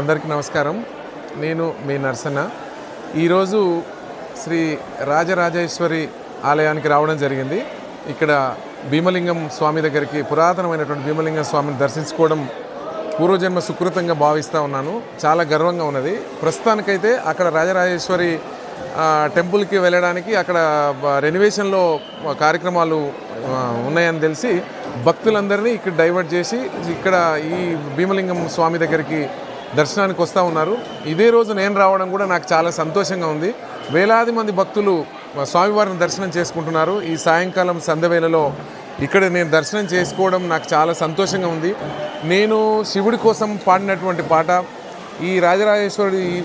అందరికీ నమస్కారం. నేను మీ నర్సన్న. ఈరోజు శ్రీ రాజరాజేశ్వరి ఆలయానికి రావడం జరిగింది. ఇక్కడ భీమలింగం స్వామి దగ్గరికి పురాతనమైనటువంటి భీమలింగం స్వామిని దర్శించుకోవడం పూర్వజన్మ సుకృతంగా భావిస్తూ ఉన్నాను. చాలా గర్వంగా ఉన్నది. ప్రస్తుతానికైతే అక్కడ రాజరాజేశ్వరి టెంపుల్కి వెళ్ళడానికి అక్కడ రెనివేషన్లో రెనోవేషన్లో కార్యక్రమాలు ఉన్నాయని తెలిసి భక్తులందరినీ ఇక్కడ డైవర్ట్ చేసి ఇక్కడ ఈ భీమలింగం స్వామి దగ్గరికి దర్శనానికి వస్తూ ఉన్నారు. ఇదే రోజు నేను రావడం కూడా నాకు చాలా సంతోషంగా ఉంది. వేలాది మంది భక్తులు స్వామివారిని దర్శనం చేసుకుంటున్నారు. ఈ సాయంకాలం సంధ్యవేళలో ఇక్కడ నేను దర్శనం చేసుకోవడం నాకు చాలా సంతోషంగా ఉంది. నేను శివుడి కోసం పాడినటువంటి పాట ఈ రాజరాజేశ్వరుడి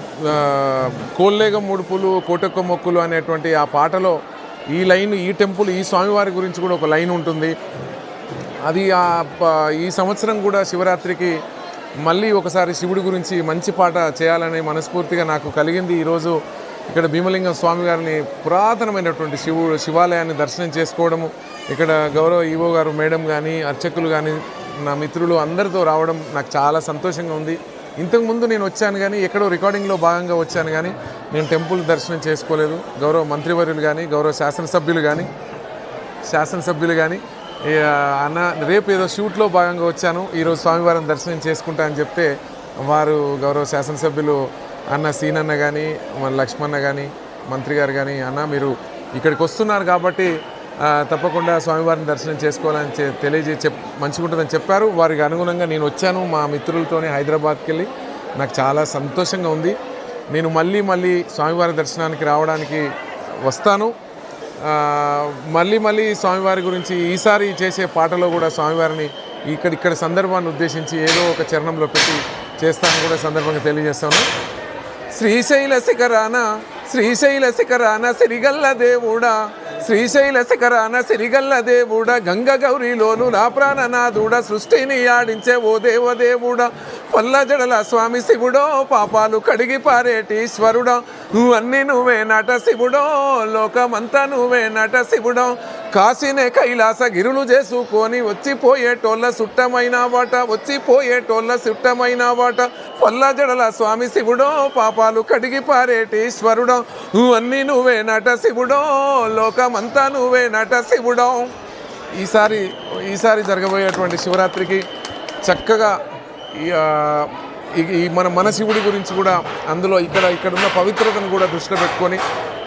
కోల్లేగ ముడుపులు కోటొక్క మొక్కులు అనేటువంటి ఆ పాటలో ఈ లైన్ ఈ టెంపుల్ ఈ స్వామివారి గురించి కూడా ఒక లైన్ ఉంటుంది. అది ఆ ప- ఈ సంవత్సరం కూడా శివరాత్రికి మళ్ళీ ఒకసారి శివుడి గురించి మంచి పాట చేయాలని మనస్ఫూర్తిగా నాకు కలిగింది. ఈరోజు ఇక్కడ భీమలింగం స్వామి గారిని పురాతనమైనటువంటి శివుడు శివాలయాన్ని దర్శనం చేసుకోవడము ఇక్కడ గౌరవ ఈవో గారు మేడం కానీ అర్చకులు కానీ నా మిత్రులు అందరితో రావడం నాకు చాలా సంతోషంగా ఉంది. ఇంతకుముందు నేను వచ్చాను కానీ ఎక్కడో రికార్డింగ్లో భాగంగా వచ్చాను కానీ నేను టెంపుల్ దర్శనం చేసుకోలేదు. గౌరవ మంత్రివర్యులు కానీ గౌరవ శాసనసభ్యులు కానీ శాసనసభ్యులు కానీ అన్న రేపు ఏదో షూట్లో భాగంగా వచ్చాను. ఈరోజు స్వామివారిని దర్శనం చేసుకుంటా అని చెప్తే వారు గౌరవ శాసనసభ్యులు అన్న సీనన్న కానీ మన లక్ష్మణ కానీ మంత్రి గారు కానీ అన్న మీరు ఇక్కడికి వస్తున్నారు కాబట్టి తప్పకుండా స్వామివారిని దర్శనం చేసుకోవాలని చె- తెలియజే చెప్ మంచిగుంటుందని చెప్పారు. వారికి అనుగుణంగా నేను వచ్చాను మా మిత్రులతోనే హైదరాబాద్కి వెళ్ళి. నాకు చాలా సంతోషంగా ఉంది. నేను మళ్ళీ మళ్ళీ స్వామివారి దర్శనానికి రావడానికి వస్తాను. మళ్ళీ మళ్ళీ స్వామివారి గురించి ఈసారి చేసే పాటలో కూడా స్వామివారిని ఇక్కడ ఇక్కడ సందర్భాన్ని ఉద్దేశించి ఏదో ఒక చరణంలో పెట్టి చేస్తాను కూడా సందర్భంగా తెలియజేస్తాను. శ్రీశైల శిఖరాన శ్రీశైల శిఖరాన సిరిగల్ల దేవుడా శ్రీశైల శిఖరాన సిరిగల్ల దేవుడా గంగ గౌరీలోను నా ప్రాణనాథుడా సృష్టిని ఆడించే ఓ దేవదేవుడా పల్ల జడల స్వామి శివుడో పాపాలు కడిగి పారేటీశ్వరుడా అన్ని నువ్వే నట శివుడో లోకమంతా నువ్వే నట శివుడో. కాశీనే కైలాస గిరులు చేసుకొని వచ్చిపోయేటోళ్ళ సుట్టమైన వాట వచ్చిపోయేటోళ్ళ సుట్టమైన వాట. పల్ల జడల స్వామి శివుడో పాపాలు కడిగి పారేటీశ్వరుడో. అన్నీ నువ్వే నట శివుడో లోకమంతా నువ్వే నట శివుడో. ఈసారి ఈసారి జరగబోయేటువంటి శివరాత్రికి చక్కగా ఈ, మన మన శివుడి గురించి కూడా అందులో ఇక్కడ ఇక్కడ ఉన్న పవిత్రతను కూడా దృష్టిలో పెట్టుకొని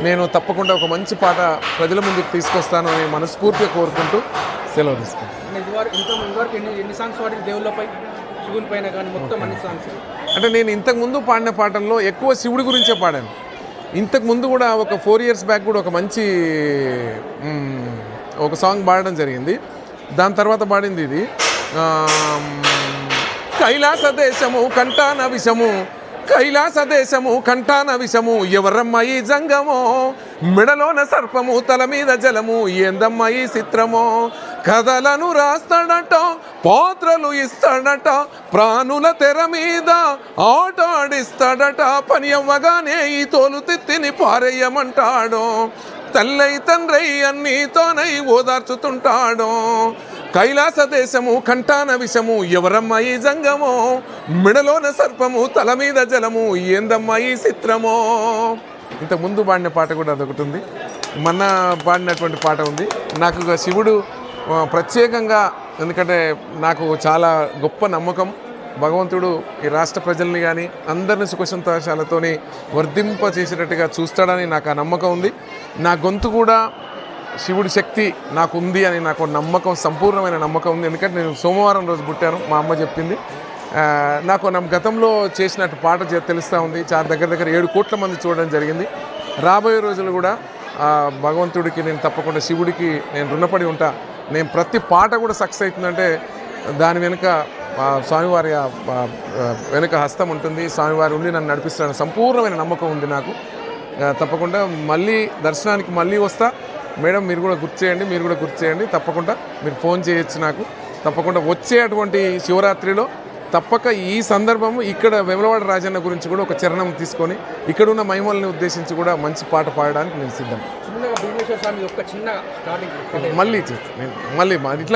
నేను తప్పకుండా ఒక మంచి పాట ప్రజల ముందుకు తీసుకొస్తాను అని మనస్ఫూర్తిగా కోరుకుంటూ సెలవు తీసుకుంటాను అంటే నేను ఇంతకు ముందు పాడిన పాటల్లో ఎక్కువ శివుడి గురించే పాడాను. ఇంతకు ముందు కూడా ఒక ఫోర్ ఇయర్స్ బ్యాక్ కూడా ఒక మంచి ఒక సాంగ్ పాడడం జరిగింది. దాని తర్వాత పాడింది ఇది కైలాస దేశము కంటాన విషము. కైలాస దేశము కంటాన విషము. ఎవరమ్మ ఈ జంగమో? మెడలోన సర్పము తల మీద జలము. ఏందమ్మ ఈ చిత్రమో? కథలను రాస్తాడట పాత్రలు ఇస్తాడట ప్రాణుల తెర మీద ఆట ఆడిస్తాడట. పని అవ్వగానే ఈ తోలు తిత్తిని పారేయమంటాడు. తల్లై తండ్రై అన్నీతోనై ఓదార్చుతుంటాడు. కైలాస దేశము కంఠాన విషము ఎవరమ్మ ఈ జంగమో? మిడలోన సర్పము తల మీద జలము ఏందమ్మ ఈ చిత్రమో? ఇంత ముందు పాడిన పాట కూడా అదొకటి ఉంది. మొన్న పాడినటువంటి పాట ఉంది. నాకు శివుడు ప్రత్యేకంగా ఎందుకంటే నాకు చాలా గొప్ప నమ్మకం. భగవంతుడు ఈ రాష్ట్ర ప్రజల్ని కానీ అందరిని సుఖ సంతోషాలతోని వర్ధింప చేసేటట్టుగా చూస్తాడని నాకు ఆ నమ్మకం ఉంది. నా గొంతు కూడా శివుడి శక్తి నాకు ఉంది అని నాకు నమ్మకం సంపూర్ణమైన నమ్మకం ఉంది. ఎందుకంటే నేను సోమవారం రోజు పుట్టాను మా అమ్మ చెప్పింది. నాకు నా గతంలో చేసినట్టు పాట తెలుస్తూ ఉంది. చాలా దగ్గర దగ్గర ఏడు కోట్ల మంది చూడడం జరిగింది. రాబోయే రోజులు కూడా భగవంతుడికి నేను తప్పకుండా శివుడికి నేను రుణపడి ఉంటా. నేను ప్రతి పాట కూడా సక్సెస్ అవుతుందంటే దాని వెనుక స్వామివారి వెనుక హస్తం ఉంటుంది. స్వామివారి ఉండి నన్ను నడిపిస్తాను సంపూర్ణమైన నమ్మకం ఉంది నాకు. తప్పకుండా మళ్ళీ దర్శనానికి మళ్ళీ వస్తా. మేడం మీరు కూడా గుర్తు చేయండి మీరు కూడా గుర్తు చేయండి. తప్పకుండా మీరు ఫోన్ చేయొచ్చు నాకు. తప్పకుండా వచ్చే అటువంటి శివరాత్రిలో తప్పక ఈ సందర్భం ఇక్కడ వెమలవాడ రాజన్న గురించి కూడా ఒక చరణం తీసుకొని ఇక్కడ ఉన్న మహిమల్ని ఉద్దేశించి కూడా మంచి పాట పాడడానికి నేను సిద్ధం. మళ్ళీ మళ్ళీ ఇట్లా